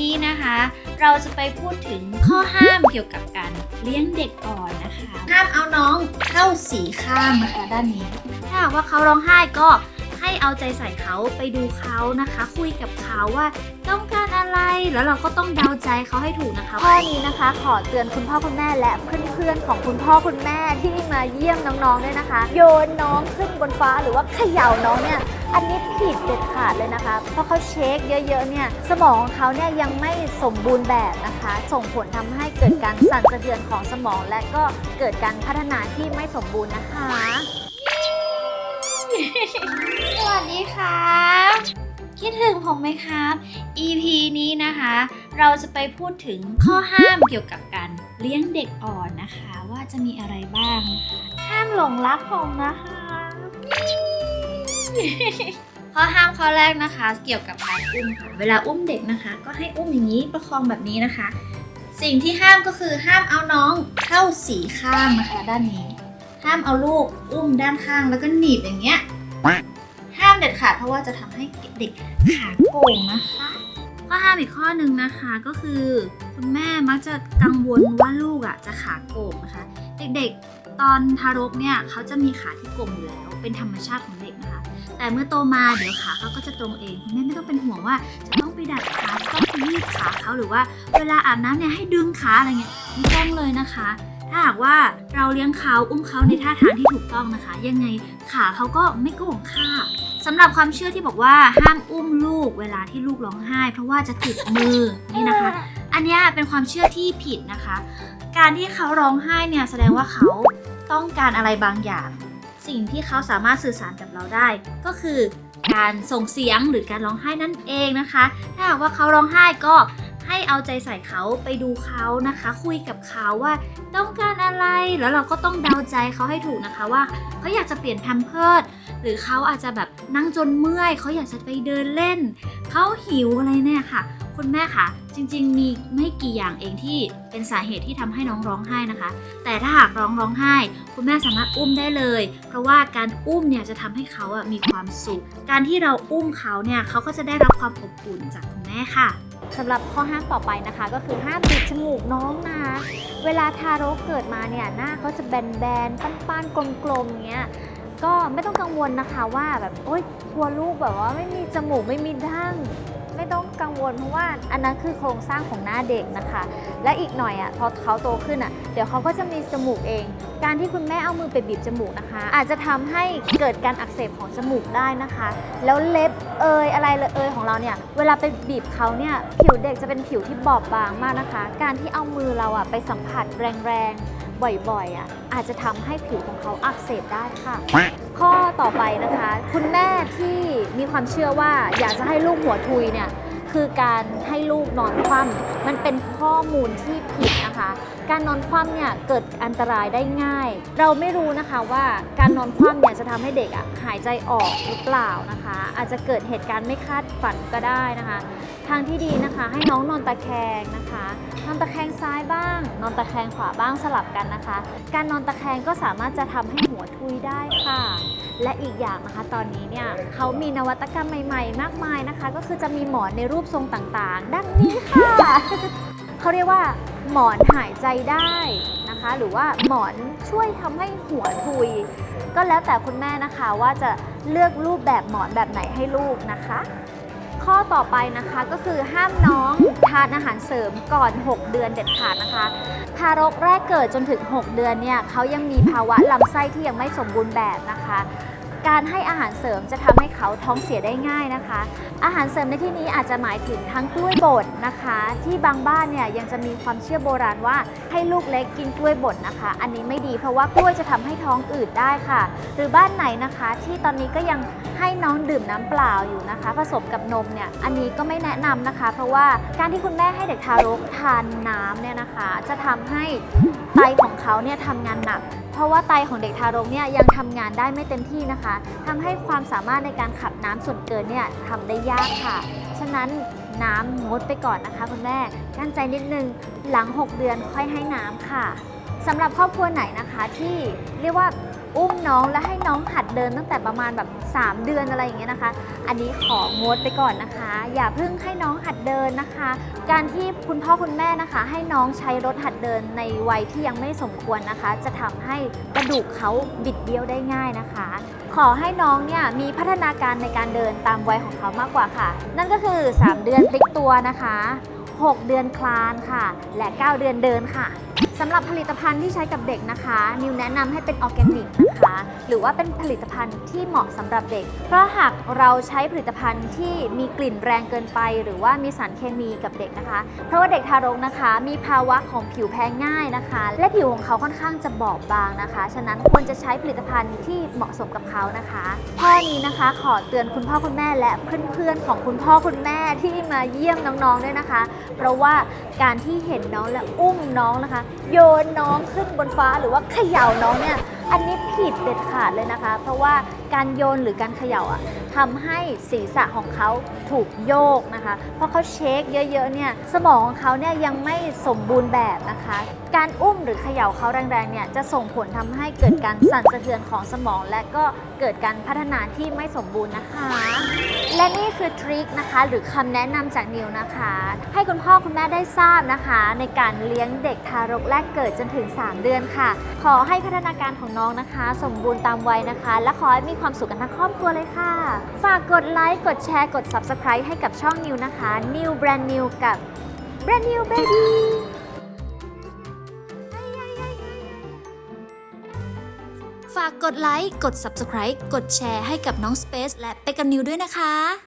นี้นะคะ เราจะไปพูดถึงข้อห้ามเกี่ยวกับการเลี้ยงเด็กอ่อนนะคะ ห้ามเอาน้องเข้าสีข้างนะคะด้านนี้ ถ้าหากว่าเขาร้องไห้ก็ให้เอาใจใส่เขาไปดูเขานะคะ คุยกับเขาว่าต้องการอะไรแล้วเราก็ต้องเดาใจเขาให้ถูกนะคะข้อนี้นะคะ ขอเตือนคุณพ่อคุณแม่และเพื่อนๆของคุณพ่อคุณแม่ที่มาเยี่ยมน้องๆด้วยนะคะ โยนน้องขึ้นบนฟ้าหรือว่าเขย่าน้องเนี่ย อันนี้ผิดเด็ดขาดเลยนะคะ เพราะเขาเช็คเยอะๆเนี่ยสมองของเขาเนี่ยยังไม่สมบูรณ์แบบนะคะ ส่งผลทำให้เกิดการสั่นสะเทือนของสมอง และก็เกิดการพัฒนาที่ไม่สมบูรณ์นะคะ สวัสดีครับคิดถึงผมไหมครับ EP นี้นะคะ เราจะไปพูดถึงข้อห้ามเกี่ยวกับการเลี้ยงเด็กอ่อนนะคะ ว่าจะมีอะไรบ้างนะคะห้ามหลงรักผมนะคะ ข้อห้ามข้อแรกนะคะ เกี่ยวกับการอุ้มค่ะเวลาอุ้มเด็กนะคะ ก็ให้อุ้มอย่างนี้ประคองแบบนี้นะคะ สิ่งที่ห้ามก็คือห้ามเอาน้องเข้าสีข้างนะคะด้านนี้ ห้ามเอาลูกอุ้มด้านข้างแล้วก็หนีบอย่างเงี้ยห้ามเด็ดขาดเพราะว่าจะทำให้เด็กขาโก่งนะคะข้อห้ามอีกข้อหนึ่งนะคะก็คือคุณแม่มักจะกังวลว่าลูกอะจะขาโก่งนะคะ เด็กๆตอนทารกเนี่ยเขาจะมีขาที่โก่งอยู่แล้ว เป็นธรรมชาติของเด็ก แต่เมื่อโตมาเดี๋ยวขาเขาก็จะตรงเองคุณแม่ไม่ต้องเป็นห่วงว่า จะต้องไปดัดขาต้องไปยืดขาเขาหรือว่า เวลาอาบน้ำเนี่ยให้ดึงขาอะไรเงี้ยไม่ต้องเลยนะคะ ถ้าหากว่าเราเลี้ยงเขาอุ้มเขาในท่าทางที่ถูกต้องนะคะ ยังไงขาเขาก็ไม่โก่งค่ะสำหรับความเชื่อที่บอกว่าห้ามอุ้มลูกเวลาที่ลูกร้องไห้ เพราะว่าจะติดมือนี่นะคะ อันนี้เป็นความเชื่อที่ผิดนะคะ การที่เขาร้องไห้เนี่ยแสดงว่าเขาต้องการอะไรบางอย่าง สิ่งที่เขาสามารถสื่อสารกับเราได้ ก็คือการส่งเสียงหรือการร้องไห้นั่นเองนะคะ ถ้าหากว่าเขาร้องไห้ก็ให้เอาใจใส่เขาไปดูเขานะคะ คุยกับเขาว่าต้องการอะไรแล้วเราก็ต้องเดาใจเขาให้ถูกนะคะว่าเขาอยากจะเปลี่ยนแพมเพิร์ดหรือเขาอาจจะแบบนั่งจนเมื่อยเขาอยากจะไปเดินเล่นเขาหิวอะไรเนี่ยค่ะ คุณแม่ค่ะจริงๆ มีไม่กี่อย่างเองที่เป็นสาเหตุที่ทำให้น้องร้องไห้นะคะ แต่ถ้าหากร้องร้องไห้ คุณแม่สามารถอุ้มได้เลย เพราะว่าการอุ้มเนี่ยจะทำให้เขาอะมีความสุข การที่เราอุ้มเขาเนี่ยเขาก็จะได้รับความอบอุ่นจากคุณแม่ค่ะสำหรับข้อห้ามต่อไปนะคะ ก็คือห้ามบีบจมูกน้องนะเวลาทารกเกิดมาเนี่ยหน้าเขาจะแบนๆป้านๆกลมๆอย่างเงี้ยก็ไม่ต้องกังวลนะคะว่าแบบโอ๊ยกลัวลูกแบบว่าไม่มีจมูกไม่มีดั้งไม่ต้อง ลเพราะว่าอันนั้นคือโครงสร้างของหน้าเด็กนะคะ และอีกหน่อยอะพอเขาโตขึ้นอะเดี๋ยวเขาก็จะมีจมูกเอง การที่คุณแม่เอามือไปบีบจมูกนะคะ อาจจะทำให้เกิดการอักเสบของจมูกได้นะคะ แล้วเล็บเอยอะไรเอยของเราเนี่ยเวลาไปบีบเขาเนี่ยผิวเด็กจะเป็นผิวที่บอบบางมากนะคะ การที่เอามือเราอะไปสัมผัสแรงๆบ่อยๆอะอาจจะทำให้ผิวของเขาอักเสบได้ค่ะ ข้อต่อไปนะคะ คุณแม่ที่มีความเชื่อว่าอยากจะให้ลูกหัวทุยเนี่ย คือการให้ลูกนอนคว่ำมันเป็นข้อมูลที่ผิดนะคะ การนอนคว่ำเนี่ยเกิดอันตรายได้ง่าย เราไม่รู้นะคะว่าการนอนคว่ำเนี่ยจะทำให้เด็กอะหายใจออกหรือเปล่านะคะ อาจจะเกิดเหตุการณ์ไม่คาดฝันก็ได้นะคะ ทางที่ดีนะคะ ให้น้องนอนตะแคงนะคะ นอนตะแคงซ้ายบ้าง นอนตะแคงขวาบ้างสลับกันนะคะ การนอนตะแคงก็สามารถจะทำให้หัวทุยได้ค่ะ และอีกอย่างนะคะ ตอนนี้เนี่ยเขามีนวัตกรรมใหม่ ๆ มากมายนะคะ ก็คือจะมีหมอนในรูปทรงต่างๆ ดังนี้ค่ะเขาเรียกว่า หมอนหายใจได้นะคะ หรือว่าหมอนช่วยทำให้หัวทุย ก็แล้วแต่คุณแม่นะคะว่าจะเลือกรูปแบบหมอนแบบไหนให้ลูกนะคะ ข้อต่อไปนะคะก็คือห้ามน้องทานอาหารเสริมก่อน 6 เดือนเด็ดขาดนะคะ ทารกแรกเกิดจนถึง 6 เดือนเนี่ยเขายังมีภาวะลำไส้ที่ยังไม่สมบูรณ์แบบนะคะ การให้อาหารเสริมจะทำให้เขาท้องเสียได้ง่ายนะคะ อาหารเสริมในที่นี้อาจจะหมายถึงทั้งกล้วยบดนะคะ ที่บางบ้านเนี่ยยังจะมีความเชื่อโบราณว่าให้ลูกเล็กกินกล้วยบดนะคะ อันนี้ไม่ดีเพราะว่ากล้วยจะทำให้ท้องอืดได้ค่ะ หรือบ้านไหนนะคะที่ตอนนี้ก็ยังให้น้องดื่มน้ำเปล่าอยู่นะคะ ผสมกับนมเนี่ยอันนี้ก็ไม่แนะนำนะคะ เพราะว่าการที่คุณแม่ให้เด็กทารกทานน้ำเนี่ยนะคะ จะทำให้ไตของเขาเนี่ยทำงานหนัก เพราะว่าไตของเด็กทารกเนี่ยยังทำงานได้ไม่เต็มที่นะคะทำให้ความสามารถในการขับน้ำส่วนเกินเนี่ยทำได้ยากค่ะ ฉะนั้นน้ำงดไปก่อนนะคะคุณแม่กั้นใจนิดนึงหลัง 6 เดือนค่อยให้น้ำค่ะสำหรับครอบครัวไหนนะคะที่เรียกว่า อุ้มน้องและให้น้องหัดเดินตั้งแต่ประมาณแบบ 3 เดือนอะไรอย่างเงี้ยนะคะ อันนี้ของดไปก่อนนะคะ อย่าเพิ่งให้น้องหัดเดินนะคะ การที่คุณพ่อคุณแม่นะคะ ให้น้องใช้รถหัดเดินในวัยที่ยังไม่สมควรนะคะ จะทำให้กระดูกเขาบิดเบี้ยวได้ง่ายนะคะ ขอให้น้องเนี่ยมีพัฒนาการในการเดินตามวัยของเขามากกว่าค่ะ นั่นก็คือ 3 เดือนพลิกตัวนะคะ 6 เดือนคลานค่ะ และ 9 เดือนเดินค่ะ สำหรับผลิตภัณฑ์ที่ใช้กับเด็กนะคะ นิวแนะนำให้เป็นออร์แกนิกนะคะ หรือว่าเป็นผลิตภัณฑ์ที่เหมาะสำหรับเด็ก เพราะหากเราใช้ผลิตภัณฑ์ที่มีกลิ่นแรงเกินไป หรือว่ามีสารเคมีกับเด็กนะคะ เพราะว่าเด็กทารกนะคะ มีภาวะของผิวแพ้ง่ายนะคะ และผิวของเขาค่อนข้างจะบอบบางนะคะ ฉะนั้นควรจะใช้ผลิตภัณฑ์ที่เหมาะสมกับเขานะคะข้อนี้นะคะขอเตือนคุณพ่อคุณแม่และเพื่อนๆของคุณพ่อคุณแม่ที่มาเยี่ยมน้องๆด้วยนะคะ เพราะว่าการที่เห็นน้องและอุ้มน้องนะคะโยนน้องขึ้นบนฟ้าหรือว่าเขย่าน้องเนี่ยอันนี้ผิดเด็ดขาดเลยนะคะ เพราะว่าการโยนหรือการเขย่าอะทำให้ศีรษะของเขาถูกโยกนะคะ เพราะเขาเช็คเยอะๆเนี่ยสมองของเขาเนี่ยยังไม่สมบูรณ์แบบนะคะการอุ้มหรือเขย่าเขาแรงๆเนี่ยจะส่งผลทำให้เกิดการสั่นสะเทือนของสมอง และก็เกิดการพัฒนาที่ไม่สมบูรณ์นะคะ และนี่คือทริคนะคะหรือคำแนะนำจากนิวนะคะ ให้คุณพ่อคุณแม่ได้ทราบนะคะ ในการเลี้ยงเด็กทารกแรกเกิดจนถึง 3 เดือนค่ะ ขอให้พัฒนาการของน้องนะคะ สมบูรณ์ตามวัยนะคะ และขอให้มีความสุขกันทั้งครอบครัวเลยค่ะ ฝากกดไลค์กดแชร์กด Subscribe ให้กับช่องนิวนะคะ New Brand New กับ Brand New Baby ฝากกดไลค์ กด Subscribe กดแชร์ให้กับน้อง Space และเปกันนิวด้วยนะคะ